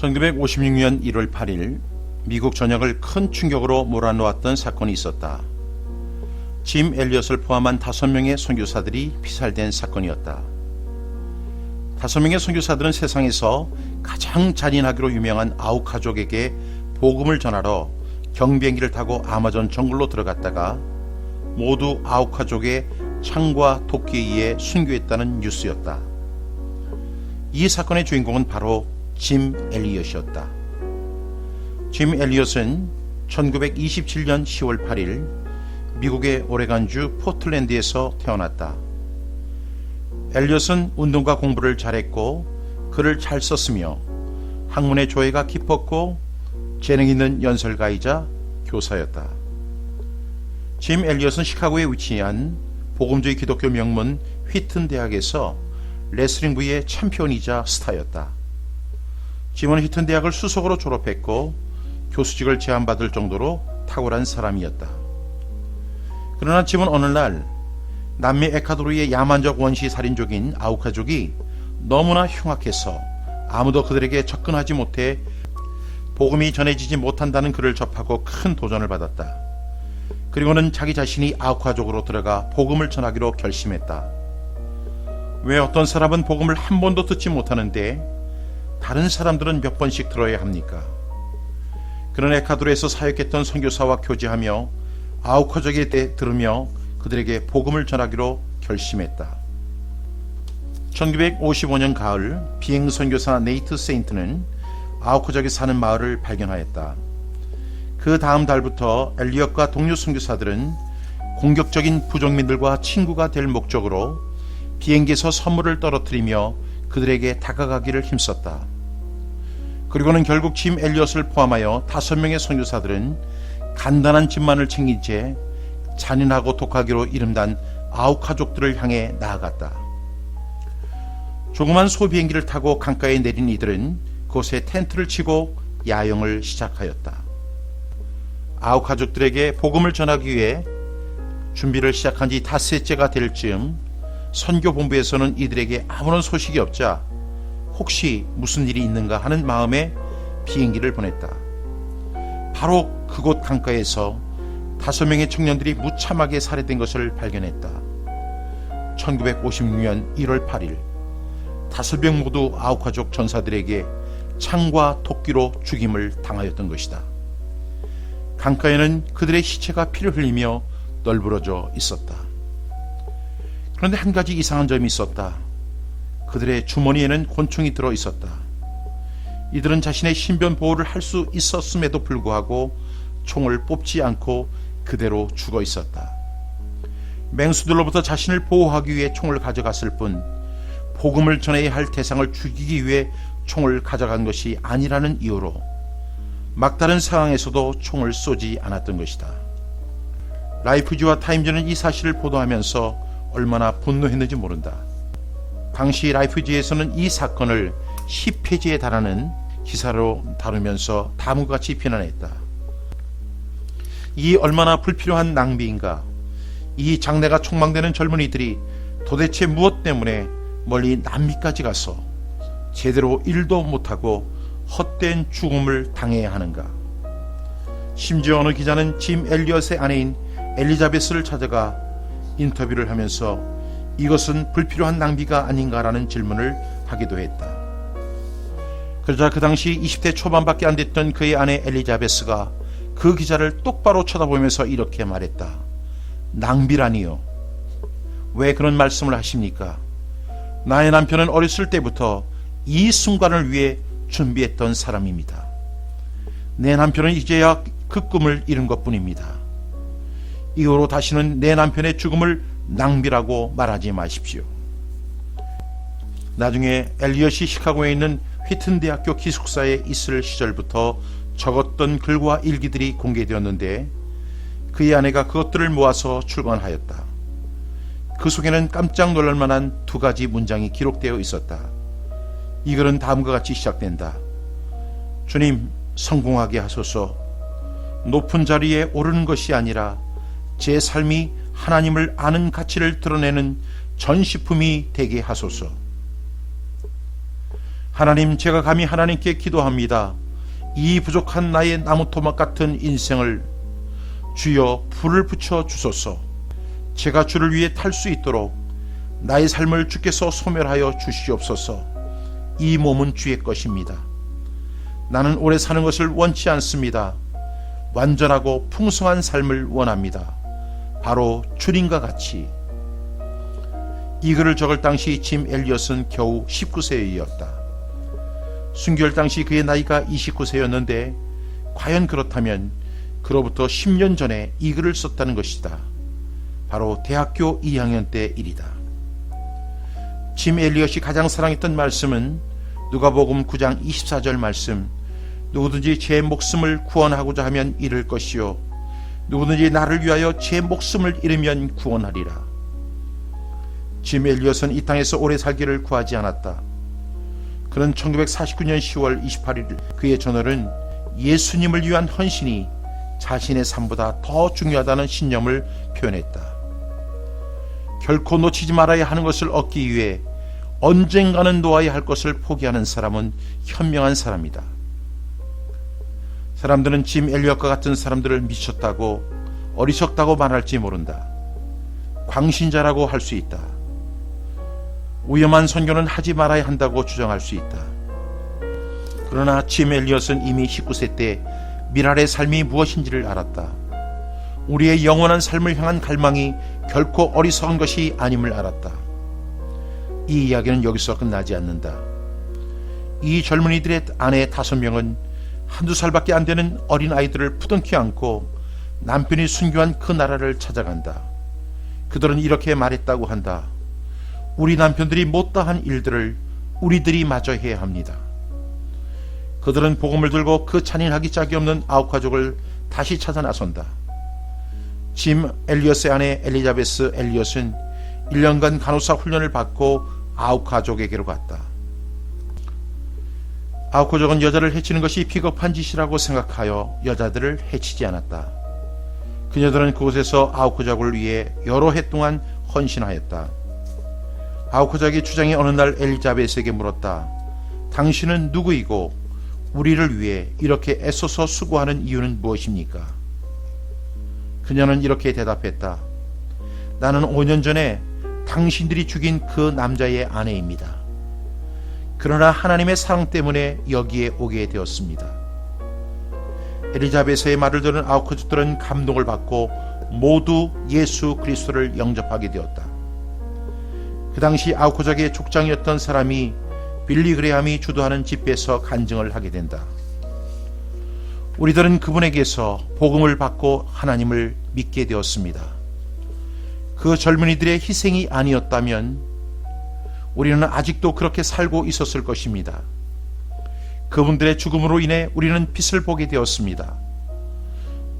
1956년 1월 8일 미국 전역을 큰 충격으로 몰아놓았던 사건이 있었다. 짐 엘리엇을 포함한 다섯 명의 선교사들이 피살된 사건이었다. 다섯 명의 선교사들은 세상에서 가장 잔인하기로 유명한 아우카족에게 복음을 전하러 경비행기를 타고 아마존 정글로 들어갔다가 모두 아우카족의 창과 도끼에 의해 순교했다는 뉴스였다. 이 사건의 주인공은 바로 짐 엘리엇이었다. 짐 엘리엇은 1927년 10월 8일 미국의 오레간주 포틀랜드에서 태어났다. 엘리엇은 운동과 공부를 잘했고 글을 잘 썼으며 학문의 조예가 깊었고 재능 있는 연설가이자 교사였다. 짐 엘리엇은 시카고에 위치한 복음주의 기독교 명문 휘튼 대학에서 레슬링부의 챔피언이자 스타였다. 짐은 휘튼 대학을 수석으로 졸업했고 교수직을 제안받을 정도로 탁월한 사람이었다. 그러나 짐은 어느 날 남미 에콰도르의 야만적 원시 살인족인 아우카족이 너무나 흉악해서 아무도 그들에게 접근하지 못해 복음이 전해지지 못한다는 글을 접하고 큰 도전을 받았다. 그리고는 자기 자신이 아우카족으로 들어가 복음을 전하기로 결심했다. 왜 어떤 사람은 복음을 한 번도 듣지 못하는데 다른 사람들은 몇 번씩 들어야 합니까? 그런 에콰도르에서 사역했던 선교사와 교제하며 아우카족에 대해 들으며 그들에게 복음을 전하기로 결심했다. 1955년 가을 비행 선교사 네이트 세인트는 아우카족에 사는 마을을 발견하였다. 그 다음 달부터 엘리엇과 동료 선교사들은 공격적인 부족민들과 친구가 될 목적으로 비행기에서 선물을 떨어뜨리며 그들에게 다가가기를 힘썼다. 그리고는 결국 짐 엘리엇을 포함하여 다섯 명의 선교사들은 간단한 집만을 챙긴 채 잔인하고 독하기로 이름난 아우카족들을 향해 나아갔다. 조그만 소비행기를 타고 강가에 내린 이들은 그곳에 텐트를 치고 야영을 시작하였다. 아우카족들에게 복음을 전하기 위해 준비를 시작한 지 닷새째가 될 즈음 선교본부에서는 이들에게 아무런 소식이 없자 혹시 무슨 일이 있는가 하는 마음에 비행기를 보냈다. 바로 그곳 강가에서 다섯 명의 청년들이 무참하게 살해된 것을 발견했다. 1956년 1월 8일 다섯 명 모두 아우카족 전사들에게 창과 토끼로 죽임을 당하였던 것이다. 강가에는 그들의 시체가 피를 흘리며 널브러져 있었다. 그런데 한 가지 이상한 점이 있었다. 그들의 주머니에는 권총이 들어 있었다. 이들은 자신의 신변 보호를 할 수 있었음에도 불구하고 총을 뽑지 않고 그대로 죽어 있었다. 맹수들로부터 자신을 보호하기 위해 총을 가져갔을 뿐 복음을 전해야 할 대상을 죽이기 위해 총을 가져간 것이 아니라는 이유로 막다른 상황에서도 총을 쏘지 않았던 것이다. 라이프지와 타임즈는 이 사실을 보도하면서 얼마나 분노했는지 모른다. 당시 라이프지에서는 이 사건을 10페이지에 달하는 기사로 다루면서 다음과 같이 비난했다. 이 얼마나 불필요한 낭비인가. 이 장래가 촉망되는 젊은이들이 도대체 무엇 때문에 멀리 남미까지 가서 제대로 일도 못하고 헛된 죽음을 당해야 하는가. 심지어 어느 기자는 짐 엘리엇의 아내인 엘리자베스를 찾아가 인터뷰를 하면서 이것은 불필요한 낭비가 아닌가라는 질문을 하기도 했다. 그러자 그 당시 20대 초반밖에 안 됐던 그의 아내 엘리자베스가 그 기자를 똑바로 쳐다보면서 이렇게 말했다. 낭비라니요. 왜 그런 말씀을 하십니까? 나의 남편은 어렸을 때부터 이 순간을 위해 준비했던 사람입니다. 내 남편은 이제야 그 꿈을 이룬 것 뿐입니다. 이후로 다시는 내 남편의 죽음을 낭비라고 말하지 마십시오. 나중에 엘리엇이 시카고에 있는 휘튼 대학교 기숙사에 있을 시절부터 적었던 글과 일기들이 공개되었는데 그의 아내가 그것들을 모아서 출간하였다. 그 속에는 깜짝 놀랄 만한 두 가지 문장이 기록되어 있었다. 이 글은 다음과 같이 시작된다. 주님, 성공하게 하소서. 높은 자리에 오르는 것이 아니라 제 삶이 하나님을 아는 가치를 드러내는 전시품이 되게 하소서. 하나님, 제가 감히 하나님께 기도합니다. 이 부족한 나의 나무 토막 같은 인생을 주여 불을 붙여 주소서. 제가 주를 위해 탈 수 있도록 나의 삶을 주께서 소멸하여 주시옵소서. 이 몸은 주의 것입니다. 나는 오래 사는 것을 원치 않습니다. 완전하고 풍성한 삶을 원합니다. 바로 주님과 같이. 이 글을 적을 당시 짐 엘리엇은 겨우 19세이었다. 순결 당시 그의 나이가 29세였는데 과연 그렇다면 그로부터 10년 전에 이 글을 썼다는 것이다. 바로 대학교 2학년 때 일이다. 짐 엘리엇이 가장 사랑했던 말씀은 누가복음 9장 24절 말씀 누구든지 제 목숨을 구원하고자 하면 잃을 것이요 누구든지 나를 위하여 제 목숨을 잃으면 구원하리라. 짐 엘리엇은 이 땅에서 오래 살기를 구하지 않았다. 그는 1949년 10월 28일 그의 저널은 예수님을 위한 헌신이 자신의 삶보다 더 중요하다는 신념을 표현했다. 결코 놓치지 말아야 하는 것을 얻기 위해 언젠가는 놓아야 할 것을 포기하는 사람은 현명한 사람이다. 사람들은 짐 엘리엇과 같은 사람들을 미쳤다고 어리석다고 말할지 모른다. 광신자라고 할 수 있다. 위험한 선교는 하지 말아야 한다고 주장할 수 있다. 그러나 짐 엘리엇은 이미 19세 때 미랄의 삶이 무엇인지를 알았다. 우리의 영원한 삶을 향한 갈망이 결코 어리석은 것이 아님을 알았다. 이 이야기는 여기서 끝나지 않는다. 이 젊은이들의 아내 다섯 명은 한두 살밖에 안 되는 어린 아이들을 푸둥키 안고 남편이 순교한 그 나라를 찾아간다. 그들은 이렇게 말했다고 한다. 우리 남편들이 못다한 일들을 우리들이 마저 해야 합니다. 그들은 복음을 들고 그 잔인하기 짝이 없는 아홉 가족을 다시 찾아 나선다. 짐 엘리엇의 아내 엘리자베스 엘리엇은 1년간 간호사 훈련을 받고 아홉 가족에게로 갔다. 아홉 가족은 여자를 해치는 것이 비겁한 짓이라고 생각하여 여자들을 해치지 않았다. 그녀들은 그곳에서 아홉 가족을 위해 여러 해 동안 헌신하였다. 아홉 가족이 주장이 어느 날 엘리자베스에게 물었다. 당신은 누구이고 우리를 위해 이렇게 애써서 수고하는 이유는 무엇입니까? 그녀는 이렇게 대답했다. 나는 5년 전에 당신들이 죽인 그 남자의 아내입니다. 그러나 하나님의 사랑 때문에 여기에 오게 되었습니다. 엘리자베스의 말을 들은 아홉 가족들은 감동을 받고 모두 예수 그리스도를 영접하게 되었다. 그 당시 가족의 족장이었던 사람이 빌리 그레함이 주도하는 집회에서 간증을 하게 된다. 우리들은 그분에게서 복음을 받고 하나님을 믿게 되었습니다. 그 젊은이들의 희생이 아니었다면 우리는 아직도 그렇게 살고 있었을 것입니다. 그분들의 죽음으로 인해 우리는 빛을 보게 되었습니다.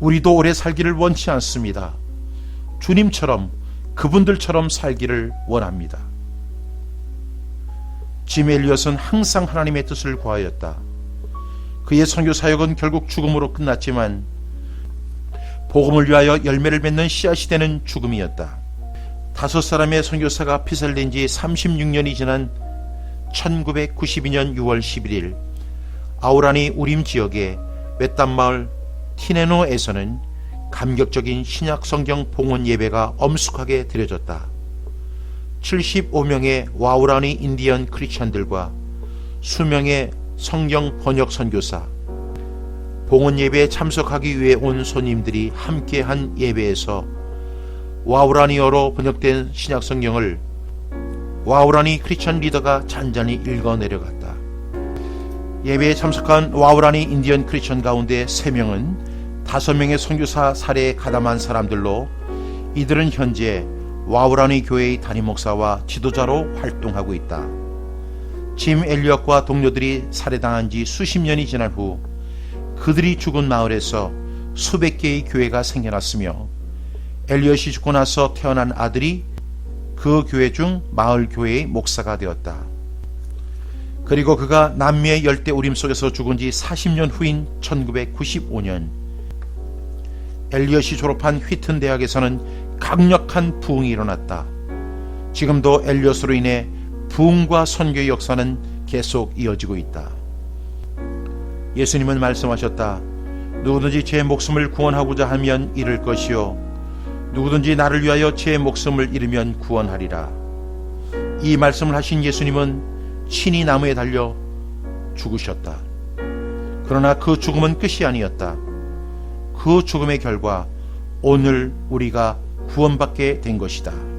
우리도 오래 살기를 원치 않습니다. 주님처럼 그분들처럼 살기를 원합니다. 짐 엘리엇은 항상 하나님의 뜻을 구하였다. 그의 선교 사역은 결국 죽음으로 끝났지만 복음을 위하여 열매를 맺는 씨앗이 되는 죽음이었다. 다섯 사람의 선교사가 피살된 지 36년이 지난 1992년 6월 11일 아우라니 우림 지역의 외딴 마을 티네노에서는 감격적인 신약 성경 봉헌 예배가 엄숙하게 드려졌다. 75명의 와우라니 인디언 크리스천들과 수명의 성경 번역 선교사, 봉헌 예배에 참석하기 위해 온 손님들이 함께한 예배에서 와우라니어로 번역된 신약 성경을 와우라니 크리스천 리더가 잔잔히 읽어 내려갔다. 예배에 참석한 와우라니 인디언 크리스천 가운데 3명은 5명의 선교사 사례에 가담한 사람들로 이들은 현재 와우라니 교회의 담임 목사와 지도자로 활동하고 있다. 짐 엘리엇과 동료들이 살해당한 지 수십 년이 지난 후 그들이 죽은 마을에서 수백 개의 교회가 생겨났으며 엘리엇이 죽고 나서 태어난 아들이 그 교회 중 마을 교회의 목사가 되었다. 그리고 그가 남미의 열대 우림 속에서 죽은 지 40년 후인 1995년 엘리엇이 졸업한 휘튼 대학에서는 강력한 부흥이 일어났다. 지금도 엘리엇으로 인해 부흥과 선교의 역사는 계속 이어지고 있다. 예수님은 말씀하셨다. 누구든지 제 목숨을 구원하고자 하면 잃을 것이요. 누구든지 나를 위하여 제 목숨을 잃으면 구원하리라. 이 말씀을 하신 예수님은 친히 나무에 달려 죽으셨다. 그러나 그 죽음은 끝이 아니었다. 그 죽음의 결과 오늘 우리가 구원받게 된 것이다.